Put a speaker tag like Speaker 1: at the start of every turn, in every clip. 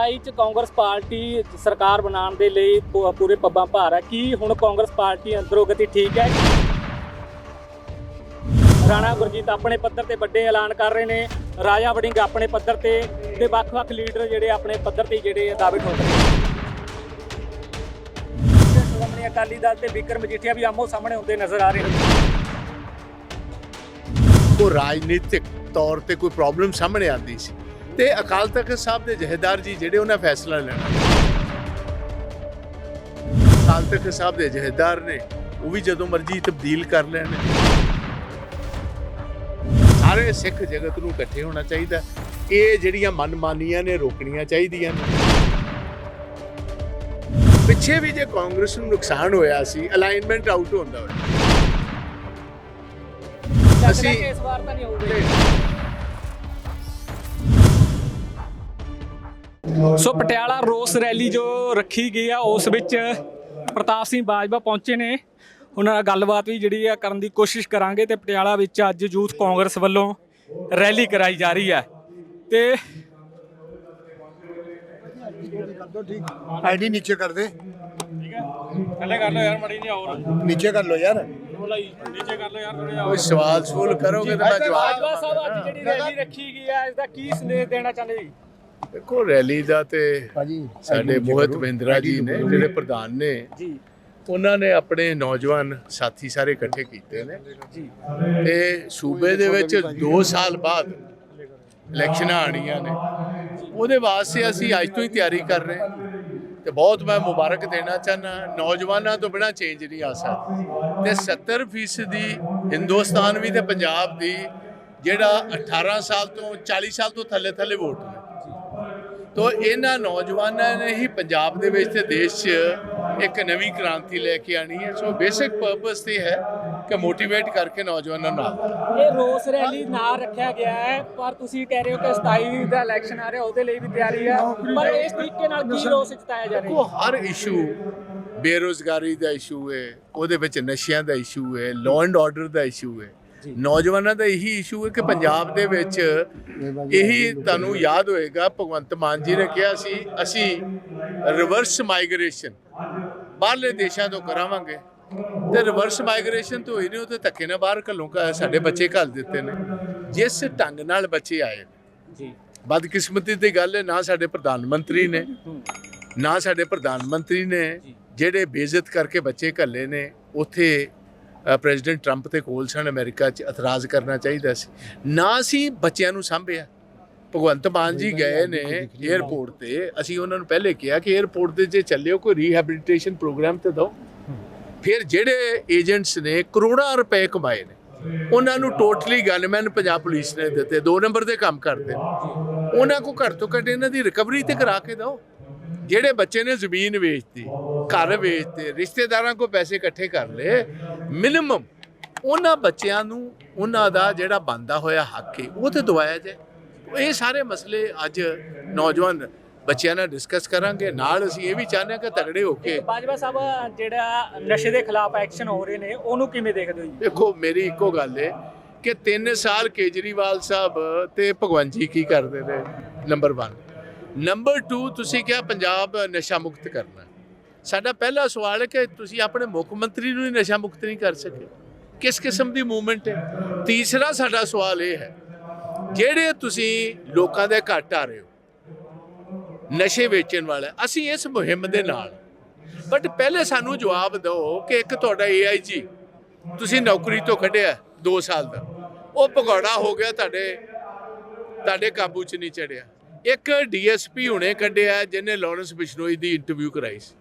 Speaker 1: 2027 ਚ ਕਾਂਗਰਸ ਪਾਰਟੀ ਸਰਕਾਰ ਬਣਾਉਣ ਦੇ ਲਈ ਪੂ- ਪੂਰੇ ਪੱਬਾਂ ਭਾਰ ਹੈ ਕੀ ਹੁਣ ਕਾਂਗਰਸ ਪਾਰਟੀ ਅੰਦਰੋਂ ਗਤੀ ਠੀਕ ਹੈ? ਰਾਣਾ ਗੁਰਜੀਤ ਆਪਣੇ ਪੱਧਰ ਤੇ ਵੱਡੇ ਐਲਾਨ ਕਰ ਰਹੇ ਨੇ। ਰਾਜਾ ਵੜਿੰਗ ਆਪਣੇ ਪੱਧਰ ਤੇ ਤੇ ਵੱਖ-ਵੱਖ ਲੀਡਰ ਜਿਹੜੇ ਆਪਣੇ ਪੱਧਰ ਤੇ ਜਿਹੜੇ ਦਾਅਵੇ ਠੋਕ ਰਹੇ ਨੇ। ਸ਼੍ਰੋਮਣੀ ਅਕਾਲੀ ਦਲ ਤੇ ਵਿਕਰਮ ਮਜੀਠੀਆ ਵੀ ਆਮੋ ਸਾਹਮਣੇ ਹੁੰਦੇ ਨਜ਼ਰ ਆ ਰਹੇ ਨੇ।
Speaker 2: ਉਹ ਰਾਜਨੀਤਿਕ ਤੌਰ ਤੇ ਕੋਈ ਪ੍ਰੋਬਲਮ ਸਾਹਮਣੇ ਆਉਂਦੀ ਸੀ। ਤੇ ਅਕਾਲ ਤਖਤ ਸਾਹਿਬ ਦੇ ਜਹੇਦਾਰ ਜੀ ਜਿਹੜੇ ਉਹਨਾਂ ਫੈਸਲਾ ਲੈਣਾ। ਅਕਾਲ ਤਖਤ ਸਾਹਿਬ ਦੇ ਜਹੇਦਾਰ ਨੇ ਉਹ ਵੀ ਜਦੋਂ ਮਰਜ਼ੀ ਤਬਦੀਲ ਕਰ ਲੈਣ। ਸਾਰੇ ਸਿੱਖ ਜਗਤ ਨੂੰ ਇਕੱਠੇ ਹੋਣਾ ਚਾਹੀਦਾ। ਇਹ ਜਿਹੜੀਆਂ ਮਨਮਾਨੀਆਂ ਨੇ ਰੋਕਣੀਆਂ ਚਾਹੀਦੀਆਂ ਨੇ। ਪਿੱਛੇ ਵੀ ਜੇ ਕਾਂਗਰਸ ਨੂੰ ਨੁਕਸਾਨ ਹੋਇਆ ਸੀ ਅਲਾਈਨਮੈਂਟ ਆਊਟ ਹੁੰਦਾ ਹੋਇਆ। ਅਸੀਂ-
Speaker 1: ਇਸ ਵਾਰ ਤਾਂ ਨਹੀਂ ਹੋਊਗਾ। ਸੋ ਪਟਿਆਲਾ ਰੋਸ ਰੈਲੀ ਜੋ ਰੱਖੀ ਗਈ ਆ ਉਸ ਵਿੱਚ ਪ੍ਰਤਾਪ ਸਿੰਘ ਬਾਜਵਾ ਪਹੁੰਚੇ ਨੇ। ਉਹਨਾਂ ਨਾਲ ਗੱਲਬਾਤ ਵੀ ਜਿਹੜੀ ਆ ਕਰਨ ਦੀ ਕੋਸ਼ਿਸ਼ ਕਰਾਂਗੇ ਤੇ ਪਟਿਆਲਾ ਵਿੱਚ ਅੱਜ ਯੂਥ ਕਾਂਗਰਸ ਵੱਲੋਂ ਰੈਲੀ ਕਰਾਈ ਜਾ ਰਹੀ ਹੈ ਤੇ
Speaker 3: ਆਈਡੀ ਨੀਚੇ ਕਰ ਦੇ।
Speaker 1: ਥੱਲੇ ਕਰ ਲਓ ਯਾਰ ਮੜੀ ਨਹੀਂ ਹੋਰ।
Speaker 3: ਨੀਚੇ ਕਰ ਲੋ ਯਾਰ।
Speaker 1: ਨੀਚੇ ਕਰ ਲਓ ਯਾਰ ਥੋੜੇ
Speaker 2: ਕੋਈ ਸਵਾਲ ਸੂਲ ਕਰੋਗੇ ਤਾਂ ਮੈਂ ਜਵਾਬ
Speaker 1: ਬਾਜਵਾ ਸਾਹਿਬ ਅੱਜ ਜਿਹੜੀ ਰੈਲੀ ਰੱਖੀ ਗਈ ਹੈ ਇਸ ਦਾ ਕੀ ਸੰਦੇਸ਼ ਦੇਣਾ ਚਾਹੁੰਦੇ ਜੀ?
Speaker 2: ਦੇਖੋ ਰੈਲੀ ਦਾ ਤੇ
Speaker 3: ਭਾਜੀ
Speaker 2: ਸਾਡੇ ਮੋਹਿਤ ਮਹਿੰਦਰਾ ਜੀ ਨੇ ਜਿਹੜੇ ਪ੍ਰਧਾਨ ਨੇ
Speaker 1: ਜੀ।
Speaker 2: ਉਹਨਾਂ ਨੇ ਆਪਣੇ ਨੌਜਵਾਨ ਸਾਥੀ ਸਾਰੇ ਇਕੱਠੇ ਕੀਤੇ ਨੇ।
Speaker 1: ਜੀ।
Speaker 2: ਤੇ ਸੂਬੇ ਦੇ ਵਿੱਚ 2 ਸਾਲ ਬਾਅਦ ਇਲੈਕਸ਼ਨਾਂ ਆਣੀਆਂ ਨੇ। ਉਹਦੇ ਵਾਸਤੇ ਅਸੀਂ ਅੱਜ ਤੋਂ ਹੀ ਤਿਆਰੀ ਕਰ ਰਹੇ ਤੇ ਬਹੁਤ ਮੈਂ ਮੁਬਾਰਕ ਦੇਣਾ ਚਾਹਨਾ ਨੌਜਵਾਨਾਂ ਤੋਂ ਬਿਨਾ ਚੇਂਜ ਨਹੀਂ ਆ ਸਕਦਾ। ਤੇ 70% ਦੀ ਹਿੰਦੁਸਤਾਨ ਵੀ ਤੇ ਪੰਜਾਬ ਦੀ ਜਿਹੜਾ 18 ਸਾਲ ਤੋਂ 40 ਸਾਲ ਤੋਂ ਥੱਲੇ ਥੱਲੇ ਵੋਟ ਤੋ ਇਹਨਾਂ ਨੌਜਵਾਨਾਂ ਨੇ ਹੀ ਪੰਜਾਬ ਦੇ ਵਿੱਚ ਤੇ ਦੇਸ਼ 'ਚ ਇੱਕ ਨਵੀਂ ਕ੍ਰਾਂਤੀ ਲੈ ਕੇ ਆਣੀ ਹੈ। ਸੋ ਬੇਸਿਕ ਪਰਪਸ ਤੇ ਹੈ ਕਿ ਮੋਟੀਵੇਟ ਕਰਕੇ ਨੌਜਵਾਨਾਂ ਨੂੰ ਨਾਲ।
Speaker 1: ਇਹ ਰੋਸ ਰੈਲੀ ਨਾ ਰੱਖਿਆ ਗਿਆ ਹੈ ਪਰ ਤੁਸੀਂ ਕਹਿ ਰਹੇ ਹੋ ਕਿ 27 ਦਾ ਇਲੈਕਸ਼ਨ ਆ ਰਿਹਾ ਉਹਦੇ ਲਈ ਵੀ ਤਿਆਰੀ ਹੈ ਪਰ ਇਸ ਤਰੀਕੇ ਨਾਲ ਕੀ ਰੋਸ ਜਤਾਇਆ ਜਾ ਰਿਹਾ
Speaker 2: ਉਹ ਹਰ ਇਸ਼ੂ ਬੇਰੋਜ਼ਗਾਰੀ ਦਾ ਇਸ਼ੂ ਹੈ ਉਹਦੇ ਵਿੱਚ ਨਸ਼ਿਆਂ ਦਾ ਇਸ਼ੂ ਹੈ ਲਾਅ ਐਂਡ ਆਰਡਰ ਦਾ ਇਸ਼ੂ ਹੈ। ਨੌਜਵਾਨਾਂ ਦਾ ਇਹੀ ਇਸ਼ੂ ਹੈ ਕਿ ਪੰਜਾਬ ਦੇ ਵਿੱਚ ਇਹੀ ਤੁਹਾਨੂੰ ਯਾਦ ਹੋਏਗਾ ਭਗਵੰਤ ਮਾਨ ਜੀ ਨੇ ਕਿਹਾ ਸੀ ਅਸੀਂ ਰਿਵਰਸ ਮਾਈਗ੍ਰੇਸ਼ਨ ਬਾਹਰਲੇ ਦੇਸ਼ਾਂ ਤੋਂ ਕਰਾਵਾਂਗੇ। ਤੇ ਰਿਵਰਸ ਮਾਈਗ੍ਰੇਸ਼ਨ ਤੋਂ ਹੋਈ ਨਹੀਂ ਉਹ ਤੇ ਧੱਕੇ ਨਾਲ ਬਾਹਰ ਘੱਲੋਂ ਸਾਡੇ ਬੱਚੇ ਘੱਲ ਦਿੱਤੇ ਨੇ। ਜਿਸ ਢੰਗ ਨਾਲ ਬੱਚੇ ਆਏ
Speaker 1: ਜੀ।
Speaker 2: ਬਦਕਿਸਮਤੀ ਦੀ ਗੱਲ ਹੈ ਨਾ ਸਾਡੇ ਪ੍ਰਧਾਨ ਮੰਤਰੀ ਨੇ ਨਾ ਸਾਡੇ ਪ੍ਰਧਾਨ ਮੰਤਰੀ ਨੇ ਜਿਹੜੇ ਬੇਇੱਜ਼ਤ ਕਰਕੇ ਬੱਚੇ ਘੱਲੇ ਨੇ ਉਥੇ ਪ੍ਰੈਜ਼ੀਡੈਂਟ ਟਰੰਪ ਤੇ ਕੋਲ ਸਨ ਅਮਰੀਕਾ 'ਚ ਇਤਰਾਜ਼ ਕਰਨਾ ਚਾਹੀਦਾ ਸੀ। ਨਾ ਅਸੀਂ ਬੱਚਿਆਂ ਨੂੰ ਸਾਂਭਿਆ। ਭਗਵੰਤ ਮਾਨ ਜੀ ਗਏ ਨੇ 에ਅਰਪੋਰਟ ਤੇ। ਅਸੀਂ ਉਹਨਾਂ ਨੂੰ ਪਹਿਲੇ ਕਿਹਾ ਕਿ 에ਅਰਪੋਰਟ ਤੇ ਜੇ ਚੱਲਿਓ ਕੋਈ ਰੀਹੈਬਿਲਿਟੇਸ਼ਨ ਪ੍ਰੋਗਰਾਮ ਤੇ ਦਿਓ। ਫਿਰ ਜਿਹੜੇ ਏਜੰਟਸ ਨੇ ਕਰੋੜਾਂ ਰੁਪਏ ਕਮਾਏ ਨੇ। ਉਹਨਾਂ ਨੂੰ ਟੋਟਲੀ ਗਨਮੈਨ ਪੰਜਾਬ ਪੁਲਿਸ ਨੇ ਦਿੱਤੇ। ਦੋ ਨੰਬਰ ਦੇ ਕੰਮ ਕਰਦੇ ਉਹਨਾਂ ਕੋ ਘੱਟ ਤੋਂ ਘੱਟ ਇਹਨਾਂ ਦੀ ਰਿਕਵਰੀ ਤੇ ਕਰਾ ਕੇ ਦਿਓ। ਜਿਹੜੇ ਬੱਚੇ ਨੇ ਜ਼ਮੀਨ ਵੇਚਤੀ ਘਰ ਵੇਚਤੇ ਰਿਸ਼ਤੇਦਾਰਾਂ ਕੋ ਪੈਸੇ ਇਕੱਠੇ ਕਰ ਲਏ ਮਿਨੀਮਮ ਉਹਨਾਂ ਬੱਚਿਆਂ ਨੂੰ ਉਹਨਾਂ ਦਾ ਜਿਹੜਾ ਬੰਦਾ ਹੋਇਆ ਹੱਕ ਹੈ ਉਹ ਤੇ ਦਵਾਇਆ ਜਾਏ। ਇਹ ਸਾਰੇ ਮਸਲੇ ਅੱਜ ਨੌਜਵਾਨ ਬੱਚਿਆਂ ਨਾਲ ਡਿਸਕਸ ਕਰਾਂਗੇ। ਨਾਲ ਅਸੀਂ ਇਹ ਵੀ ਚਾਹੁੰਦੇ ਹਾਂ ਕਿ ਤਗੜੇ ਹੋ ਕੇ
Speaker 1: ਬਾਜਵਾ ਸਾਹਿਬ ਜਿਹੜਾ ਨਸ਼ੇ ਦੇ ਖਿਲਾਫ ਐਕਸ਼ਨ ਹੋ ਰਹੇ ਨੇ ਉਹਨੂੰ ਕਿਵੇਂ ਦੇਖਦੇ ਹੋ ਜੀ?
Speaker 2: ਦੇਖੋ ਮੇਰੀ ਇੱਕੋ ਗੱਲ ਹੈ ਕਿ 3 ਸਾਲ ਕੇਜਰੀਵਾਲ ਸਾਹਿਬ ਤੇ ਭਗਵੰਤ ਜੀ ਕੀ ਕਰਦੇ ਨੇ? ਨੰਬਰ 1 ਨੰਬਰ 2 ਤੁਸੀਂ ਕਿਹਾ ਪੰਜਾਬ ਨਸ਼ਾ ਮੁਕਤ ਕਰਨਾ। ਸਾਡਾ ਪਹਿਲਾ ਸਵਾਲ ਹੈ ਕਿ ਤੁਸੀਂ ਆਪਣੇ ਮੁੱਖ ਮੰਤਰੀ ਨੂੰ ਹੀ ਨਸ਼ਾ ਮੁਕਤ ਨਹੀਂ ਕਰ ਸਕੇ। ਕਿਸ ਕਿਸਮ ਦੀ ਮੂਵਮੈਂਟ ਹੈ? ਤੀਸਰਾ ਸਾਡਾ ਸਵਾਲ ਇਹ ਹੈ, ਜਿਹੜੇ ਤੁਸੀਂ ਲੋਕਾਂ ਦੇ ਘਰ ਆ ਰਹੇ ਹੋ, ਨਸ਼ੇ ਵੇਚਣ ਵਾਲਾ, ਅਸੀਂ ਇਸ ਮੁਹਿੰਮ ਦੇ ਨਾਲ। ਬਟ ਪਹਿਲੇ ਸਾਨੂੰ ਜਵਾਬ ਦਿਓ ਕਿ ਇੱਕ ਤੁਹਾਡਾ ਏਆਈਜੀ ਤੁਸੀਂ ਨੌਕਰੀ ਤੋਂ ਕੱਢਿਆ 2 ਸਾਲ ਦਾ। ਉਹ ਭਗੌੜਾ ਹੋ ਗਿਆ ਤੁਹਾਡੇ ਤੁਹਾਡੇ ਕਾਬੂ 'ਚ ਨਹੀਂ ਚੜਿਆ। ਇੱਕ ਡੀਐਸਪੀ ਹੁਣੇ ਕੱਢਿਆ, ਜਿਹਨੇ ਲਾਰੈਂਸ ਬਿਸ਼ਨੋਈ ਦੀ ਇੰਟਰਵਿਊ ਕਰਾਈ ਸੀ।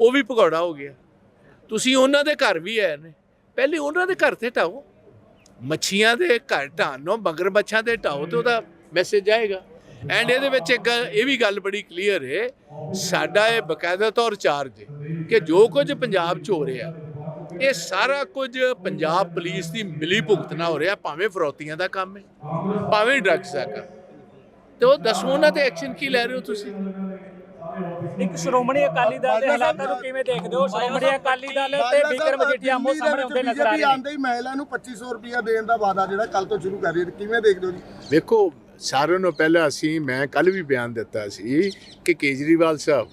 Speaker 2: ਉਹ ਵੀ ਭਗੌੜਾ ਹੋ ਗਿਆ। ਤੁਸੀਂ ਉਹਨਾਂ ਦੇ ਘਰ ਵੀ ਆਏ ਨੇ। ਪਹਿਲੇ ਉਹਨਾਂ ਦੇ ਘਰ ਤੇ ਢਾਓ ਮੱਛੀਆਂ ਦੇ ਘਰ ਢਾਣੋ ਮਗਰ ਮੱਛਾਂ ਦੇ ਢਾਓ ਤੇ ਉਹਦਾ ਮੈਸੇਜ ਆਏਗਾ। ਐਂਡ ਇਹਦੇ ਵਿੱਚ ਇੱਕ ਇਹ ਵੀ ਗੱਲ ਬੜੀ ਕਲੀਅਰ ਹੈ ਸਾਡਾ ਇਹ ਬਕਾਇਦਾ ਤੌਰ ਚਾਰਜ ਕਿ ਜੋ ਕੁਝ ਪੰਜਾਬ 'ਚ ਹੋ ਰਿਹਾ, ਇਹ ਸਾਰਾ ਕੁਝ ਪੰਜਾਬ ਪੁਲਿਸ ਦੀ ਮਿਲੀ ਭੁਗਤ ਨਾਲ ਹੋ ਰਿਹਾ, ਭਾਵੇਂ ਫਰੋਤੀਆਂ ਦਾ ਕੰਮ ਹੈ ਭਾਵੇਂ ਡਰੱਗਸ ਦਾ ਕੰਮ। ਤੇ ਉਹ ਦੱਸੋ ਉਹਨਾਂ ਤੇ ਐਕਸ਼ਨ ਕੀ ਲੈ ਰਹੇ ਹੋ ਤੁਸੀਂ?
Speaker 1: ਇੱਕ ਸ਼੍ਰੋਮਣੀ ਅਕਾਲੀ ਦਲ ਦੇ ਹਾਲਾਤਾਂ ਨੂੰ ਕਿਵੇਂ ਦੇਖਦੇ ਹੋ? ਸ਼੍ਰੋਮਣੀ ਅਕਾਲੀ ਦਲ ਤੇ ਵਿਕਰਮ ਮਜੀਠੀਆ ਆਮੋ ਸਾਹਮਣੇ ਹੁੰਦੇ ਨਜ਼ਰ ਆ ਰਹੇ ਨੇ
Speaker 3: ਆਂਦੇ ਹੀ ਮਹਿਲਾ ਨੂੰ 2500 ਰੁਪਇਆ ਦੇਣ ਦਾ ਵਾਅਦਾ ਜਿਹੜਾ ਕੱਲ ਤੋਂ ਸ਼ੁਰੂ ਕਰ ਰਹੀ ਹੈ। ਕਿਵੇਂ ਦੇਖਦੇ ਹੋ ਜੀ?
Speaker 2: ਵੇਖੋ ਸਾਰਿਆਂ ਨੂੰ ਪਹਿਲਾਂ ਅਸੀਂ ਮੈਂ ਕੱਲ ਵੀ ਬਿਆਨ ਦਿੱਤਾ ਸੀ ਕਿ ਕੇਜਰੀਵਾਲ ਸਾਹਿਬ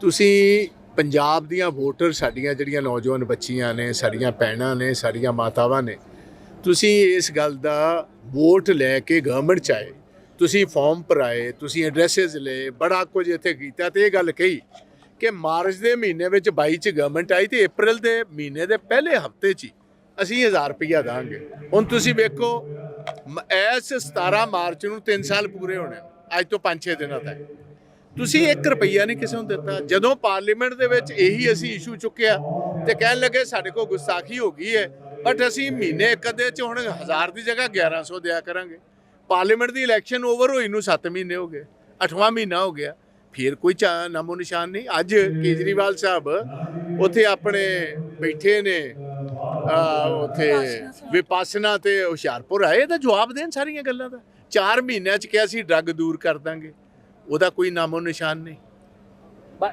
Speaker 2: ਤੁਸੀਂ ਪੰਜਾਬ ਦੀਆਂ ਵੋਟਰ ਸਾਡੀਆਂ ਜਿਹੜੀਆਂ ਨੌਜਵਾਨ ਬੱਚੀਆਂ ਨੇ ਸਾਡੀਆਂ ਭੈਣਾਂ ਨੇ ਸਾਡੀਆਂ ਮਾਤਾਵਾਂ ਨੇ ਤੁਸੀਂ ਇਸ ਗੱਲ ਦਾ ਵੋਟ ਲੈ ਕੇ ਗਵਰਨਮੈਂਟ ਚ ਆਏ। ਤੁਸੀਂ ਫਾਰਮ ਭਰਾਏ, ਤੁਸੀਂ ਐਡਰੈਸਸ ਲਏ, ਬੜਾ ਕੁਝ ਇੱਥੇ ਕੀਤਾ ਤੇ ਇਹ ਗੱਲ ਕਹੀ ਕਿ ਮਾਰਚ ਦੇ ਮਹੀਨੇ ਵਿੱਚ 22 ਚ ਗਵਰਨਮੈਂਟ ਆਈ ਤੇ ਅਪ੍ਰੈਲ ਦੇ ਮਹੀਨੇ ਦੇ ਪਹਿਲੇ ਹਫ਼ਤੇ 'ਚ ਹੀ ਅਸੀਂ 1000 ਰੁਪਈਆ ਦਾਂਗੇ। ਹੁਣ ਤੁਸੀਂ ਵੇਖੋ, ਮ- ਇਸ 17 ਮਾਰਚ ਨੂੰ 3 ਸਾਲ ਪੂਰੇ ਹੋਣੇ ਅੱਜ ਤੋਂ 5-6 ਦਿਨਾਂ ਤੱਕ। ਤੁਸੀਂ 1 ਰੁਪਈਆ ਨਹੀਂ ਕਿਸੇ ਨੂੰ ਦਿੱਤਾ। ਜਦੋਂ ਪਾਰਲੀਮੈਂਟ ਦੇ ਵਿੱਚ ਇਹੀ ਅਸੀਂ ਇਸ਼ੂ ਚੁੱਕਿਆ ਤੇ ਕਹਿਣ ਲੱਗੇ ਸਾਡੇ ਕੋਲ ਗੁਸਤਾਖੀ ਹੋ ਗਈ ਹੈ ਬਟ ਅਸੀਂ ਮਹੀਨੇ ਇੱਕ ਅੱਧੇ ਚ ਹੁਣ 1000 ਦੀ ਜਗ੍ਹਾ 1100 ਦਿਆ ਕਰਾਂਗੇ। ਪਾਰਲੀਮੈਂਟ ਦੀ ਇਲੈਕਸ਼ਨ ਓਵਰ ਹੋਈ ਨੂੰ 7 ਮਹੀਨੇ ਹੋ ਗਏ 8ਵਾਂ ਮਹੀਨਾ ਹੋ ਗਿਆ। ਫਿਰ ਕੋਈ ਚਾ- ਨਾਮੋ ਨਿਸ਼ਾਨ ਨਹੀਂ। ਅੱਜ ਕੇਜਰੀਵਾਲ ਸਾਹਿਬ ਉੱਥੇ ਆਪਣੇ ਬੈਠੇ ਨੇ ਆ ਉੱਥੇ ਵਿਪਾਸਨਾ ਤੇ ਹੁਸ਼ਿਆਰਪੁਰ ਆਏ ਤਾਂ ਜਵਾਬ ਦੇਣ ਸਾਰੀਆਂ ਗੱਲਾਂ ਦਾ। 4 ਮਹੀਨਿਆਂ ਚ ਕਿਹਾ ਸੀ ਡਰੱਗ ਦੂਰ ਕਰ ਦਾਂਗੇ। ਉਹਦਾ ਕੋਈ ਨਾਮੋ ਨਿਸ਼ਾਨ ਨਹੀਂ।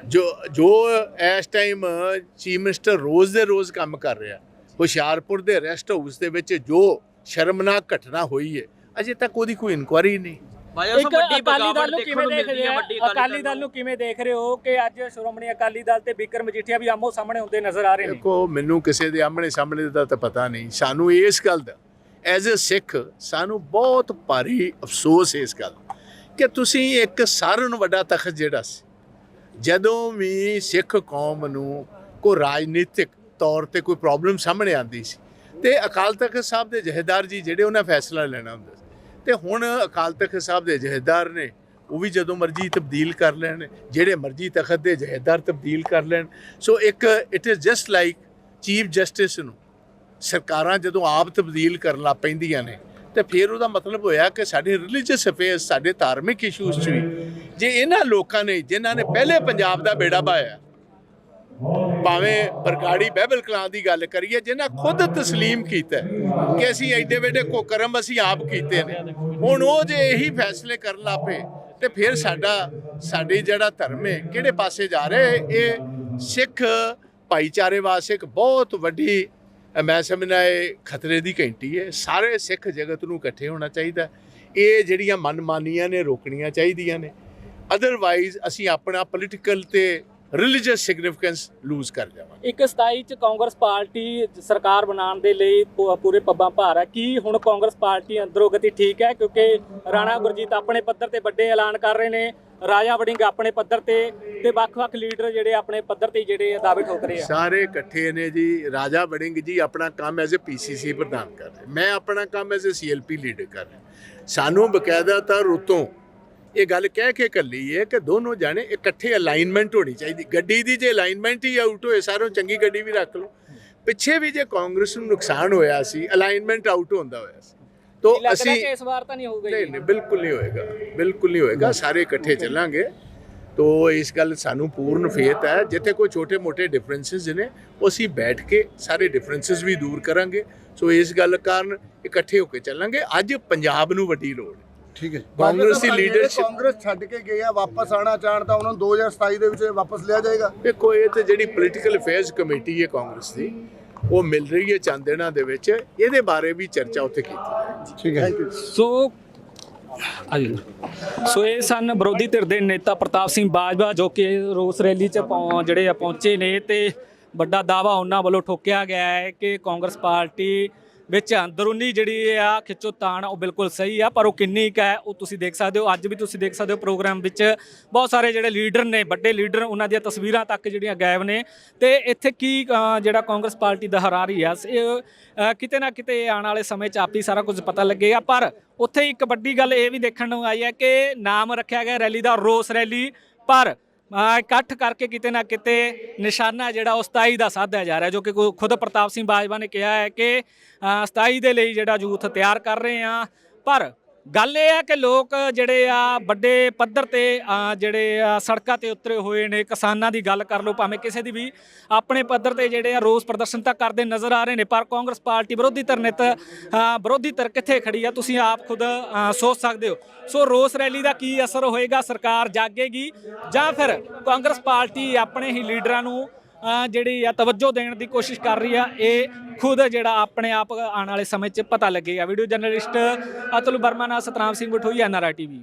Speaker 2: ਜੋ ਜੋ ਇਸ ਟਾਈਮ ਚੀਫ ਮਿਨਿਸਟਰ ਰੋਜ਼ ਦੇ ਰੋਜ਼ ਕੰਮ ਕਰ ਰਿਹਾ ਹੁਸ਼ਿਆਰਪੁਰ ਦੇ ਰੈਸਟ ਹਾਊਸ ਦੇ ਵਿੱਚ ਜੋ ਸ਼ਰਮਨਾਕ ਘਟਨਾ ਹੋਈ ਹੈ ਅਜੇ ਤੱਕ ਉਹਦੀ ਕੋਈ ਇਨਕੁਆਰੀ ਨਹੀਂ।
Speaker 1: ਇੱਕ
Speaker 4: ਵੱਡੀ
Speaker 1: ਅਕਾਲੀ ਦਲ ਨੂੰ ਕਿਵੇਂ ਦੇਖ ਰਹੇ?
Speaker 4: ਹੈ
Speaker 1: ਅਕਾਲੀ ਦਲ ਨੂੰ ਕਿਵੇਂ ਦੇਖ ਰਹੇ ਹੋ ਕਿ ਅੱਜ ਸ਼੍ਰੋਮਣੀ ਅਕਾਲੀ ਦਲ ਤੇ ਬਿਕਰ ਮਜੀਠੀਆ ਵੀ ਆਮੋ ਸਾਹਮਣੇ ਹੁੰਦੇ ਨਜ਼ਰ ਆ ਰਹੇ ਨੇ?
Speaker 2: ਦੇਖੋ ਮੈਨੂੰ ਕਿਸੇ ਦੇ ਆਮਣੇ ਸਾਹਮਣੇ ਦਾ ਤਾਂ ਪਤਾ ਨਹੀਂ। ਸਾਨੂੰ ਇਸ ਗੱਲ ਦਾ ਐਜ਼ ਅ ਸਿੱਖ ਸਾਨੂੰ ਬਹੁਤ ਭਾਰੀ ਅਫਸੋਸ ਹੈ ਇਸ ਗੱਲ ਕਿ ਤੁਸੀਂ ਇੱਕ ਸਾਰਿਆਂ ਨੂੰ ਵੱਡਾ ਤਖਤ ਜਿਹੜਾ ਸੀ ਜਦੋਂ ਵੀ ਸਿੱਖ ਕੌਮ ਨੂੰ ਕੋਈ ਰਾਜਨੀਤਿਕ ਤੌਰ ਤੇ ਕੋਈ ਪ੍ਰੋਬਲਮ ਸਾਹਮਣੇ ਆਉਂਦੀ ਸੀ ਤੇ ਅਕਾਲ ਤਖਤ ਸਾਹਿਬ ਦੇ ਜਹੇਦਾਰ ਜੀ ਜਿਹੜੇ ਉਹਨਾਂ ਫੈਸਲਾ ਲੈਣਾ ਹੁੰਦਾ ਸੀ ਤੇ ਹੁਣ ਅਕਾਲ ਤਖਤ ਸਾਹਿਬ ਦੇ ਜਹੇਦਾਰ ਨੇ, ਉਹ ਵੀ ਜਦੋਂ ਮਰਜ਼ੀ ਤਬਦੀਲ ਕਰ ਲੈਣ, ਜਿਹੜੇ ਮਰਜ਼ੀ ਤਖਤ ਦੇ ਜਹੇਦਾਰ ਤਬਦੀਲ ਕਰ ਲੈਣ। ਸੋ ਇੱਕ it is just like chief justice ਨੂੰ ਸਰਕਾਰਾਂ ਜਦੋਂ ਆਪ ਤਬਦੀਲ ਕਰਨ ਲੱਗ ਪੈਂਦੀਆਂ ਨੇ, ਤੇ ਫਿਰ ਉਹਦਾ ਮਤਲਬ ਹੋਇਆ ਕਿ ਸਾਡੇ ਰਿਲੀਜੀਅਸ ਅਫੇਅਰਸ ਸਾਡੇ ਧਾਰਮਿਕ ਇਸ਼ੂਜ਼ 'ਚ ਵੀ, ਜੇ ਇਹਨਾਂ ਲੋਕਾਂ ਨੇ, ਜਿਨ੍ਹਾਂ ਨੇ ਪਹਿਲੇ ਪੰਜਾਬ ਦਾ ਬੇੜਾ ਪਾਇਆ ਭਾਵੇਂ ਬਰਗਾੜੀ ਬਹਿਬਲ ਕਲਾਂ ਦੀ ਗੱਲ ਕਰੀਏ ਜਿਨ੍ਹਾਂ ਖੁਦ ਤਸਲੀਮ ਕੀਤਾ ਕਿ ਅਸੀਂ ਐਡੇ ਵੱਡੇ ਕੁਕਰਮ ਅਸੀਂ ਆਪ ਕੀਤੇ ਨੇ। ਹੁਣ ਉਹ ਜੇ ਇਹੀ ਫੈਸਲੇ ਕਰਨ ਲੱਪੇ ਤੇ ਫਿਰ ਸਾਡਾ, ਸਾਡੇ ਜਿਹੜਾ ਧਰਮ ਹੈ, ਕਿਹੜੇ ਪਾਸੇ ਜਾ ਰਿਹਾ ਇਹ ਸਿੱਖ ਭਾਈਚਾਰੇ ਵਾਸਤੇ ਇੱਕ ਬਹੁਤ ਵੱਡੀ, ਮੈਂ ਸਮਝਣਾ ਇਹ ਖਤਰੇ ਦੀ ਘੰਟੀ ਹੈ। ਸਾਰੇ ਸਿੱਖ ਜਗਤ ਨੂੰ ਇਕੱਠੇ ਹੋਣਾ ਚਾਹੀਦਾ ਇਹ ਜਿਹੜੀਆਂ ਮਨਮਾਨੀਆਂ ਨੇ, ਰੋਕਣੀਆਂ ਚਾਹੀਦੀਆਂ ਨੇ। ਅਦਰਵਾਈਜ਼ ਅਸੀਂ ਆਪਣਾ ਪੋਲੀਟੀਕਲ ਤੇ ਰਿਲੀਜੀਅਸ ਸਿਗਨੀਫੀਕੈਂਸ ਲੂਜ਼ ਕਰ ਜਾਵਾਂਗੇ।
Speaker 1: ਇੱਕ 27 ਚ ਕਾਂਗਰਸ ਪਾਰਟੀ ਸਰਕਾਰ ਬਣਾਉਣ ਦੇ ਲਈ ਪੂ- ਪੂਰੇ ਪੱਬਾਂ ਭਾਰ ਹੈ। ਕੀ ਹੁਣ ਕਾਂਗਰਸ ਪਾਰਟੀ ਅੰਦਰੋਂ ਗਤੀ ਠੀਕ ਹੈ? ਕਿਉਂਕਿ ਰਾਣਾ ਗੁਰਜੀਤ ਆਪਣੇ ਪੱਧਰ ਤੇ ਵੱਡੇ ਐਲਾਨ ਕਰ ਰਹੇ ਨੇ। ਰਾਜਾ ਵੜਿੰਗ ਆਪਣੇ ਪੱਧਰ ਤੇ ਤੇ ਵੱਖ-ਵੱਖ ਲੀਡਰ ਜਿਹੜੇ ਆਪਣੇ ਪੱਧਰ ਤੇ ਜਿਹੜੇ ਦਾਅਵੇ ਠੋਕ ਰਹੇ ਆ।
Speaker 2: ਸਾਰੇ ਇਕੱਠੇ ਨੇ ਜੀ। ਰਾਜਾ ਵੜਿੰਗ ਜੀ ਆਪਣਾ ਕੰਮ ਐਜ਼ ਅ ਪੀਸੀਸੀ ਪ੍ਰਧਾਨ ਕਰ ਰਹੇ। ਮੈਂ ਆਪਣਾ ਕੰਮ ਐਜ਼ ਅ ਸੀਐਲਪੀ ਲੀਡਰ ਕਰ ਰਿਹਾ। ਸਾਨੂੰ ਬਕਾਇਦਾ ਤਾਂ ਰੁਤੋਂ ਇਹ ਗੱਲ ਕਹਿ ਕੇ ਕੱਲੀ ਹੈ ਕਿ ਦੋਨੋਂ ਜਾਣੇ ਇਕੱਠੇ ਅਲਾਈਨਮੈਂਟ ਹੋਣੀ ਚਾਹੀਦੀ। ਗੱਡੀ ਦੀ ਜੇ ਅਲਾਈਨਮੈਂਟ ਹੀ ਆਊਟ ਹੋਏ ਸਾਰੋਂ ਚੰਗੀ ਗੱਡੀ ਵੀ ਰੱਖ ਲਓ। ਪਿੱਛੇ ਵੀ ਜੇ ਕਾਂਗਰਸ ਨੂੰ ਨੁਕਸਾਨ ਹੋਇਆ ਸੀ ਅਲਾਈਨਮੈਂਟ ਆਊਟ ਹੁੰਦਾ ਹੋਇਆ ਸੀ। ਤੋਂ ਅਸੀਂ
Speaker 1: ਇਸ ਵਾਰ ਤਾਂ ਨਹੀਂ ਹੋਊਗਾ
Speaker 2: ਨਹੀਂ ਨਹੀਂ ਬਿਲਕੁਲ ਨਹੀਂ ਹੋਏਗਾ। ਬਿਲਕੁਲ ਨਹੀਂ ਹੋਏਗਾ। ਸਾਰੇ ਇਕੱਠੇ ਚੱਲਾਂਗੇ। ਤੋ ਇਸ ਗੱਲ ਸਾਨੂੰ ਪੂਰਨ ਫੇਥ ਹੈ। ਜਿੱਥੇ ਕੋਈ ਛੋਟੇ-ਮੋਟੇ ਡਿਫਰੈਂਸਸ ਨੇ ਉਹ ਅਸੀਂ ਬੈਠ ਕੇ ਸਾਰੇ ਡਿਫਰੈਂਸਸ ਵੀ ਦੂਰ ਕਰਾਂਗੇ। ਸੋ ਇਸ ਗੱਲ ਕਾਰਨ ਇਕੱਠੇ ਹੋ ਕੇ ਚੱਲਾਂਗੇ। ਅੱਜ ਪੰਜਾਬ ਨੂੰ ਵੱਡੀ ਲੋੜ ਹੈ।
Speaker 3: ਠੀਕ ਹੈ
Speaker 2: ਕਾਂਗਰਸ ਦੀ leadership-
Speaker 3: ਕਾਂਗਰਸ ਛੱਡ ਕੇ ਗਏ ਆ ਵਾਪਸ ਆਣਾ ਚਾਹਣ ਤਾਂ ਉਹਨਾਂ ਨੂੰ 2027 ਦੇ ਵਿੱਚ ਵਾਪਸ ਲਿਆ ਜਾਏਗਾ।
Speaker 2: ਦੇਖੋ ਇਹ ਤੇ ਜਿਹੜੀ ਪੋਲੀਟੀਕਲ ਅਫੇਅਰਸ ਕਮੇਟੀ ਹੈ ਕਾਂਗਰਸ ਦੀ ਉਹ ਮਿਲ ਰਹੀ ਹੈ ਚੰਦੇਣਾ ਦੇ ਵਿੱਚ। ਇਹਦੇ ਬਾਰੇ ਵੀ ਚਰਚਾ ਉੱਥੇ ਕੀਤੀ
Speaker 3: ਠੀਕ ਹੈ।
Speaker 1: ਸੋ ਹਾਂਜੀ। ਸੋ ਇਹ ਸਨ ਵਿਰੋਧੀ ਧਿਰ ਦੇ ਨੇਤਾ ਪ੍ਰਤਾਪ ਸਿੰਘ ਬਾਜਵਾ ਜੋ ਕਿ ਰੋਸ ਰੈਲੀ ਚ ਜਿਹੜੇ ਆ ਪਹੁੰਚੇ ਨੇ ਤੇ ਵੱਡਾ ਦਾਵਾ ਉਹਨਾਂ ਵੱਲੋਂ ਠੋਕਿਆ ਗਿਆ ਹੈ ਕਿ ਕਾਂਗਰਸ ਪਾਰਟੀ ਵਿੱਚ ਅੰਦਰੂਨੀ ਜਿਹੜੀ ਆ ਖਿੱਚੋਤਾਣ ਉਹ ਬਿਲਕੁਲ ਸਹੀ ਆ, ਪਰ ਉਹ ਕਿੰਨੀ ਕੁ ਹੈ, ਉਹ ਤੁਸੀਂ ਦੇਖ ਸਕਦੇ ਹੋ, ਅੱਜ ਵੀ ਤੁਸੀਂ ਦੇਖ ਸਕਦੇ ਹੋ ਪ੍ਰੋਗਰਾਮ ਵਿੱਚ ਬਹੁਤ ਸਾਰੇ ਜਿਹੜੇ ਲੀਡਰ ਨੇ, ਵੱਡੇ ਲੀਡਰ, ਉਹਨਾਂ ਦੀਆਂ ਤਸਵੀਰਾਂ ਤੱਕ ਜਿਹੜੀਆਂ ਗਾਇਬ ਨੇ। ਤੇ ਇੱਥੇ ਕੀ ਜਿਹੜਾ ਕਾਂਗਰਸ ਪਾਰਟੀ ਦਾ ਹਰਾਰੀ ਆ ਇਹ ਕਿਤੇ ਨਾ ਕਿਤੇ ਆਉਣ ਵਾਲੇ ਸਮੇਂ 'ਚ ਆਪ ਹੀ ਸਾਰਾ ਕੁਝ ਪਤਾ ਲੱਗੇਗਾ ਪਰ ਉੱਥੇ ਇੱਕ ਵੱਡੀ ਗੱਲ ਇਹ ਵੀ ਦੇਖਣ ਨੂੰ ਆਈ ਹੈ ਕਿ ਨਾਮ ਰੱਖਿਆ ਗਿਆ ਰੈਲੀ ਦਾ, ਰੋਸ ਰੈਲੀ, ਪਰ ਇਕੱਠ ਕਰਕੇ ਕਿਤੇ ਨਾ ਕਿਤੇ ਨਿਸ਼ਾਨਾ ਜਿਹੜਾ ਉਹ 27 ਦਾ ਸਾਧਿਆ ਜਾ ਰਿਹਾ ਜੋ ਕਿ ਖੁਦ ਪ੍ਰਤਾਪ ਸਿੰਘ ਬਾਜਵਾ ਨੇ ਕਿਹਾ ਹੈ ਕਿ ਅ, 27 ਦੇ ਲਈ ਜਿਹੜਾ ਯੂਥ ਤਿਆਰ ਕਰ ਰਹੇ ਆ ਪਰ ਗੱਲ ਇਹ ਆ ਕਿ ਲੋਕ ਜਿਹੜੇ ਆ, ਵੱਡੇ ਪੱਧਰ ਤੇ ਜਿਹੜੇ ਆ, ਸੜਕਾਂ ਤੇ ਉਤਰੇ ਹੋਏ ਨੇ, ਕਿਸਾਨਾਂ ਦੀ ਗੱਲ ਕਰ ਲਓ, ਭਾਵੇਂ ਕਿਸੇ ਦੀ ਵੀ ਆਪਣੇ ਪੱਧਰ ਤੇ ਜਿਹੜੇ ਆ, ਰੋਸ ਪ੍ਰਦਰਸ਼ਨ ਤਾਂ ਕਰਦੇ ਨਜ਼ਰ ਆ ਰਹੇ ਨੇ, ਪਰ ਕਾਂਗਰਸ ਪਾਰਟੀ ਵਿਰੋਧੀ ਧਿਰ ਨੇ ਤਾਂ ਵਿਰੋਧੀ ਧਿਰ ਕਿੱਥੇ ਖੜੀ ਆ, ਤੁਸੀਂ ਆਪ ਖੁਦ ਸੋਚ ਸਕਦੇ ਹੋ। ਸੋ ਰੋਸ ਰੈਲੀ ਦਾ ਕੀ ਅਸਰ ਹੋਏਗਾ, ਸਰਕਾਰ ਜਾਗੇਗੀ ਜਾਂ ਫਿਰ ਕਾਂਗਰਸ ਪਾਰਟੀ ਆਪਣੇ ਹੀ ਲੀਡਰਾਂ ਨੂੰ ਜਿਹੜੀ ਆ ਤਵੱਜੋ ਦੇਣ ਦੀ ਕੋਸ਼ਿਸ਼ ਕਰ ਰਹੀ ਆ, ਇਹ ਖੁਦ ਜਿਹੜਾ ਆਪਣੇ ਆਪ ਆਉਣ ਵਾਲੇ ਸਮੇਂ 'ਚ ਪਤਾ ਲੱਗੇਗਾ। ਵੀਡੀਓ ਜਰਨਲਿਸਟ ਅਤੁਲ ਵਰਮਾ ਨਾਲ ਸਤਨਾਮ ਸਿੰਘ ਬਠੋਈ ਐਨਆਰਆਈ ਟੀਵੀ।